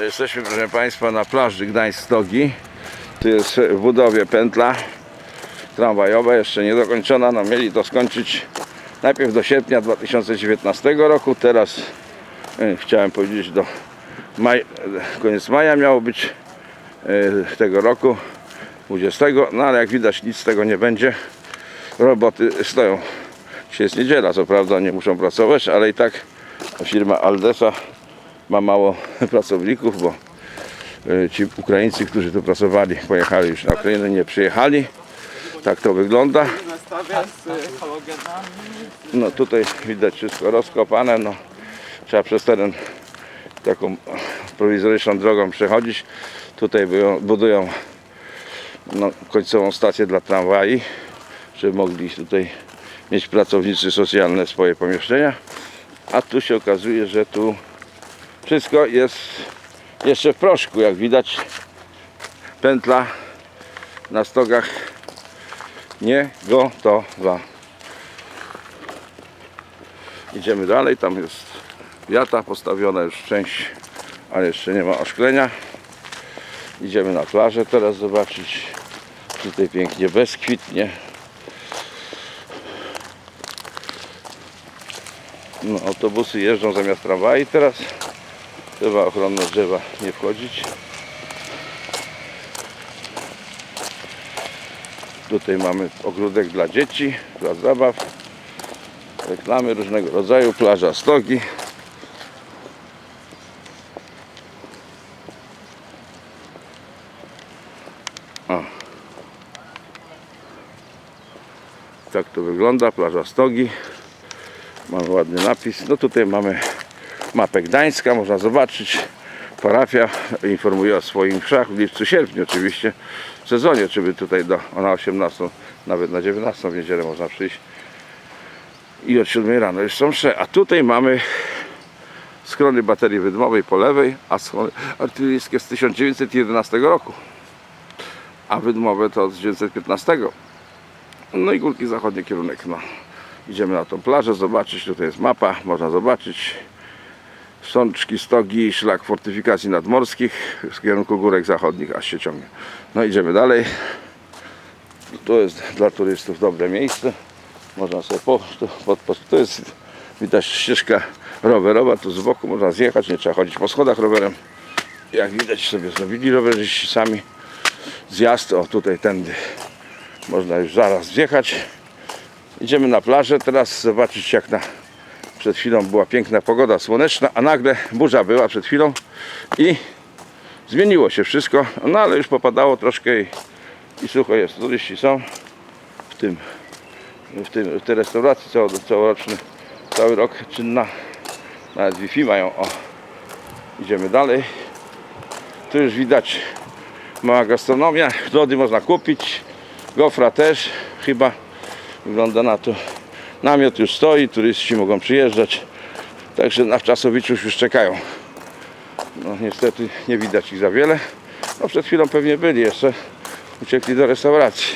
Jesteśmy, proszę Państwa, na plaży Gdańsk-Stogi. Tu jest w budowie pętla tramwajowa, jeszcze nie dokończona. No, mieli to skończyć najpierw do sierpnia 2019 roku, teraz e, chciałem powiedzieć do maj, koniec maja miało być e, tego roku 20, no ale jak widać nic z tego nie będzie. Roboty stoją. Dzisiaj jest niedziela, co prawda nie muszą pracować, ale i tak firma Aldesa ma mało pracowników, bo e, ci Ukraińcy, którzy tu pracowali, pojechali już na Ukrainę, nie przyjechali. Tak to wygląda. No tutaj widać wszystko rozkopane. No, trzeba przez teren taką prowizoryczną drogą przechodzić. Tutaj budują, no, końcową stację dla tramwaj, żeby mogli tutaj mieć pracownicy socjalne swoje pomieszczenia. A tu się okazuje, że tu wszystko jest jeszcze w proszku, jak widać. Pętla na stogach nie gotowa. Idziemy dalej, tam jest wiata postawiona już część, ale jeszcze nie ma oszklenia. Idziemy na plażę teraz zobaczyć. Tutaj pięknie bezkwitnie. No, autobusy jeżdżą zamiast tramwaj teraz. Trzeba ochronne drzewa nie wchodzić. Tutaj mamy ogródek dla dzieci, plac zabaw, reklamy różnego rodzaju, plaża Stogi. O. Tak to wygląda, plaża Stogi. Mamy ładny napis. No tutaj mamy mapę Gdańska, można zobaczyć. Parafia informuje o swoim mszach w lipcu, sierpniu oczywiście, w sezonie, czy by tutaj do, na 18, nawet na 19 w niedzielę można przyjść. I od 7 rano już są msze. A tutaj mamy schrony baterii wydmowej po lewej, a schrony artyleryjskie z 1911 roku. A wydmowe to z 1915. No i górki zachodnie kierunek. No. Idziemy na tą plażę, zobaczyć, tutaj jest mapa, można zobaczyć Sączki, stogi, szlak fortyfikacji nadmorskich w kierunku górek zachodnich, aż się ciągnie. No idziemy dalej. To jest dla turystów dobre miejsce. Można sobie po, to, po, po, jest widać ścieżka rowerowa, tu z boku można zjechać, nie trzeba chodzić po schodach rowerem. Jak widać sobie zrobili rowerzyści sami zjazd, o tutaj tędy można już zaraz zjechać. Idziemy na plażę teraz zobaczyć jak na przed chwilą była piękna pogoda słoneczna, a nagle burza była przed chwilą i zmieniło się wszystko, no ale już popadało troszkę i, i sucho jest. Turyści są w tym, w tym w tej restauracji cało, całoroczny, cały rok czynna. Nawet Wi-Fi mają. O, idziemy dalej. Tu już widać mała gastronomia. Lody można kupić. Gofra też chyba wygląda na to. Namiot już stoi, turyści mogą przyjeżdżać. Także na Wczasowiczów już czekają. No niestety nie widać ich za wiele. No przed chwilą pewnie byli jeszcze. Uciekli do restauracji.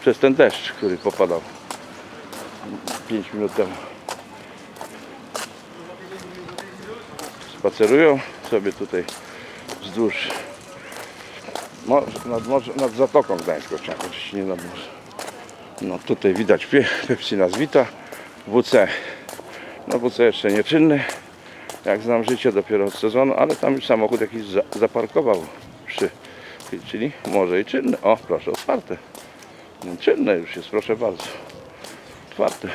Przez ten deszcz, który popadał 5 minut temu. Spacerują sobie tutaj wzdłuż nad, morze, nad Zatoką Gdańską, oczywiście nie nad morze. No tutaj widać Pepsi nas wita. WC. No WC jeszcze nieczynny. Jak znam życie dopiero od sezonu, ale tam już samochód jakiś za, zaparkował przy. Czyli może i czynne. O, proszę, otwarte. No, Czynne już jest, proszę bardzo. Otwarte.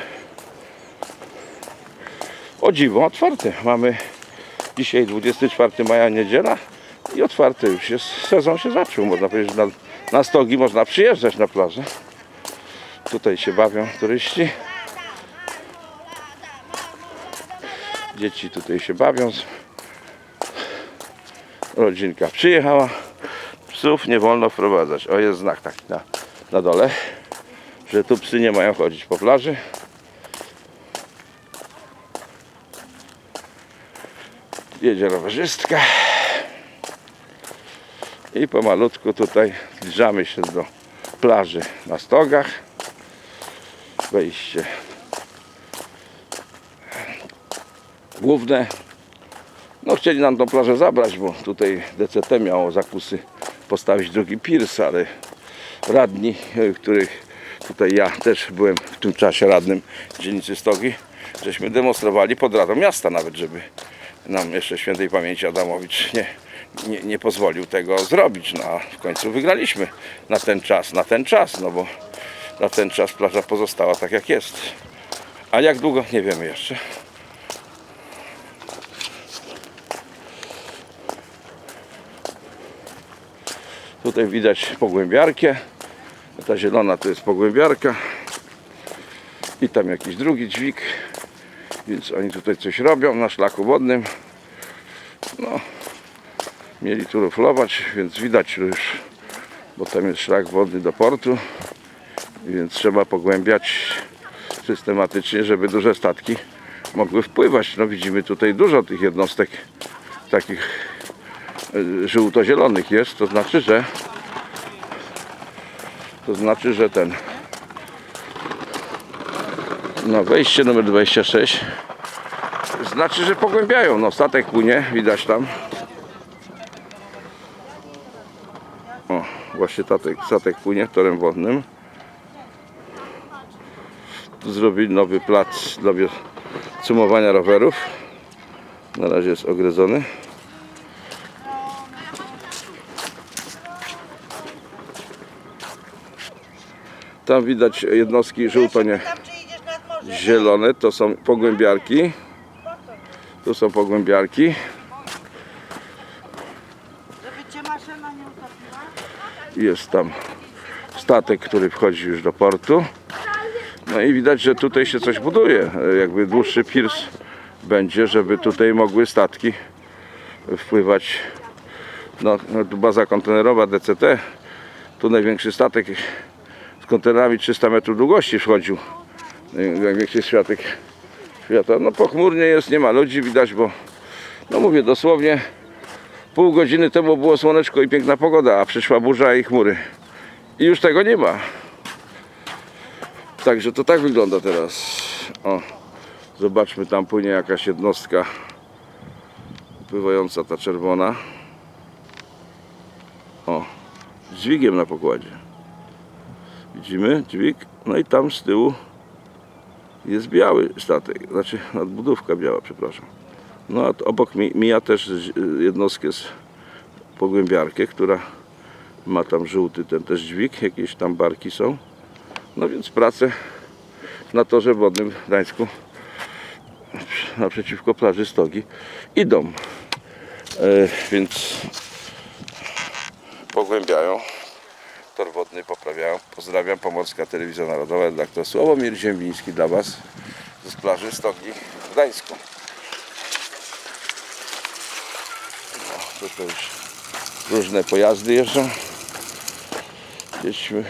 O dziwo, otwarte. Mamy dzisiaj 24 maja, niedziela i otwarte już jest. Sezon się zaczął, można powiedzieć. Na, na stogi można przyjeżdżać na plażę. Tutaj się bawią turyści. Dzieci tutaj się bawią. Rodzinka przyjechała. Psów nie wolno wprowadzać. O, jest znak taki na, na dole, że tu psy nie mają chodzić po plaży. Jedzie rowerzystka. I pomalutku tutaj zbliżamy się do plaży na stogach. Wejście główne No chcieli nam tą plażę zabrać, bo tutaj DCT miało zakusy postawić drugi piers, ale radni, e, których tutaj ja też byłem w tym czasie radnym dzielnicy Stogi, żeśmy demonstrowali pod Radą Miasta nawet, żeby nam jeszcze świętej pamięci Adamowicz nie, nie, nie pozwolił tego zrobić. No a w końcu wygraliśmy na ten czas, na ten czas, no bo na ten czas plaża pozostała tak jak jest. A jak długo nie wiemy jeszcze. Tutaj widać pogłębiarkę. Ta zielona to jest pogłębiarka. I tam jakiś drugi dźwig. Więc oni tutaj coś robią na szlaku wodnym. No, mieli tu ruflować, więc widać już, bo tam jest szlak wodny do portu. Więc trzeba pogłębiać systematycznie, żeby duże statki mogły wpływać. No widzimy tutaj dużo tych jednostek takich y, żółto-zielonych jest, to znaczy, że to znaczy, że ten no wejście numer 26 znaczy, że pogłębiają. No statek płynie, widać tam. O, właśnie statek, statek płynie torem wodnym. Zrobili nowy plac dla cumowania rowerów. Na razie jest ogryzony. Tam widać jednostki żółto-nie zielone, to są pogłębiarki. Tu są pogłębiarki. Jest tam statek, który wchodzi już do portu. No i widać, że tutaj się coś buduje. Jakby dłuższy piers będzie, żeby tutaj mogły statki wpływać. No, tu baza kontenerowa DCT. Tu największy statek z kontenerami 300 metrów długości wchodził. Naj- Największy światek świata. No pochmurnie jest, nie ma ludzi widać, bo no mówię dosłownie Pół godziny temu było słoneczko i piękna pogoda, a przyszła burza i chmury. I już tego nie ma. Także to tak wygląda teraz. O, zobaczmy, tam płynie jakaś jednostka pływająca, ta czerwona. O, z dźwigiem na pokładzie. Widzimy dźwig? No i tam z tyłu jest biały statek, znaczy nadbudówka biała, przepraszam. No a obok mi, mija też jednostkę z pogłębiarkę, która ma tam żółty ten też dźwig, jakieś tam barki są. No więc prace na torze wodnym w Gdańsku naprzeciwko plaży Stogi idą. E, więc pogłębiają. Tor wodny poprawiają. Pozdrawiam Pomorska Telewizja Narodowa, redaktor Sławomir Ziembiński dla Was z plaży Stogi w Gdańsku. Tutaj już różne pojazdy jeżdżą. Jedźmy.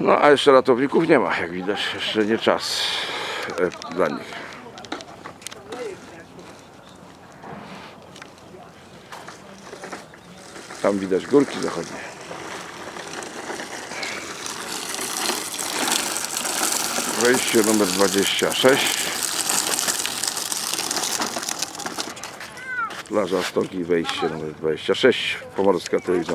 No a jeszcze ratowników nie ma, jak widać. Jeszcze nie czas e, dla nich. Tam widać górki zachodnie. Wejście numer 26. Plaża Stogi, wejście numer 26, Pomorska Telewizja.